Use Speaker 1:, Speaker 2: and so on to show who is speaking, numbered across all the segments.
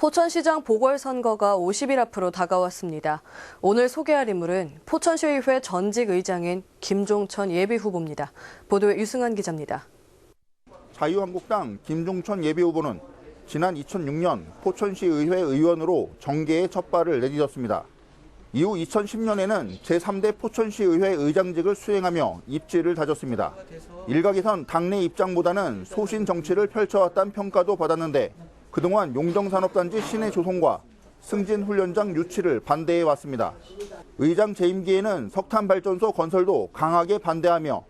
Speaker 1: 포천시장 보궐선거가 50일 앞으로 다가왔습니다. 오늘 소개할 인물은 포천시의회 전직 의장인 김종천 예비후보입니다. 보도에 유승환 기자입니다.
Speaker 2: 자유한국당 김종천 예비후보는 지난 2006년 포천시 의회 의원으로 정계에 첫 발을 내딛었습니다. 이후 2010년에는 제3대 포천시 의회 의장직을 수행하며 입지를 다졌습니다. 일각에선 당내 입장보다는 소신 정치를 펼쳐왔다는 평가도 받았는데 그동안 용정산업단지 시내 조성과 승진 훈련장 유치를 반대해 왔습니다. 의장 재임기에는 석탄 발전소 건설도 강하게 반대하며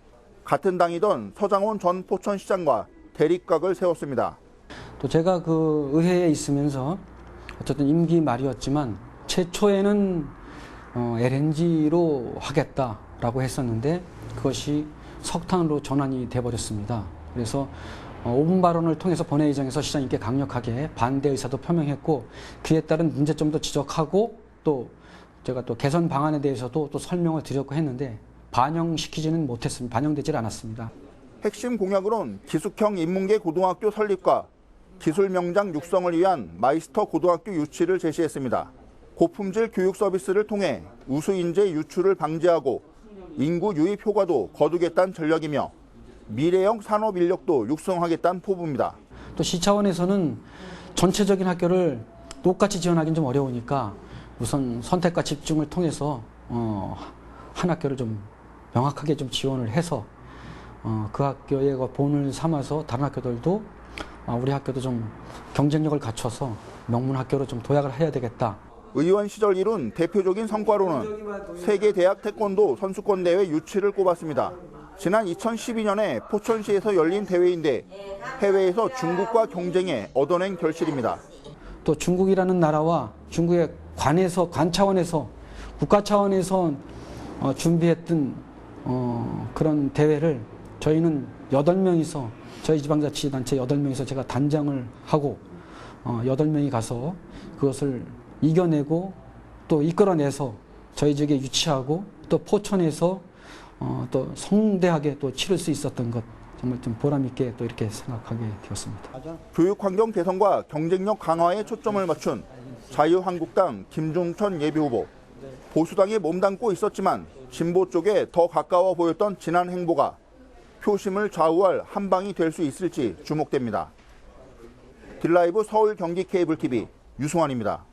Speaker 2: 같은 당이던 서장훈 전 포천시장과 대립각을 세웠습니다.
Speaker 3: 또 제가 그 의회에 있으면서 어쨌든 임기 말이었지만 최초에는 어, LNG로 하겠다라고 했었는데 그것이 석탄으로 전환이 돼버렸습니다. 그래서 어, 5분 발언을 통해서 본회의장에서 시장님께 강력하게 반대 의사도 표명했고 그에 따른 문제점도 지적하고 또 제가 또 개선 방안에 대해서도 또 설명을 드렸고 했는데 반영시키지는 못했습니다. 반영되질 않았습니다.
Speaker 2: 핵심 공약으론 기숙형 인문계 고등학교 설립과 기술 명장 육성을 위한 마이스터 고등학교 유치를 제시했습니다. 고품질 교육 서비스를 통해 우수 인재 유출을 방지하고 인구 유입 효과도 거두겠다는 전략이며 미래형 산업 인력도 육성하겠다는 포부입니다.
Speaker 3: 또 시 차원에서는 전체적인 학교를 똑같이 지원하기는 좀 어려우니까 우선 선택과 집중을 통해서 어, 한 학교를 좀 명확하게 좀 지원을 해서 어, 그 학교의 그 본을 삼아서 다른 학교들도 아, 우리 학교도 좀 경쟁력을 갖춰서 명문 학교로 좀 도약을 해야 되겠다.
Speaker 2: 의원 시절 이룬 대표적인 성과로는 세계 대학 태권도 선수권 대회 유치를 꼽았습니다. 지난 2012년에 포천시에서 열린 대회인데 해외에서 중국과 경쟁해 얻어낸 결실입니다.
Speaker 3: 또 중국이라는 나라와 중국의 관에서 관 차원에서 국가 차원에서 어, 준비했던 어, 그런 대회를 저희는 여덟 명이서 저희 지방자치단체 여덟 명이서 제가 단장을 하고 어, 여덟 명이 가서 그것을 이겨내고 또 이끌어내서 저희 지역에 유치하고 또 포천에서 어, 또 성대하게 또 치를 수 있었던 것 정말 좀 보람 있게 또 이렇게 생각하게 되었습니다.
Speaker 2: 교육 환경 개선과 경쟁력 강화에 초점을 맞춘 자유한국당 김종천 예비후보. 보수당에 몸담고 있었지만 진보 쪽에 더 가까워 보였던 지난 행보가 표심을 좌우할 한 방이 될 수 있을지 주목됩니다. 딜라이브 서울 경기 케이블 TV 유승환입니다.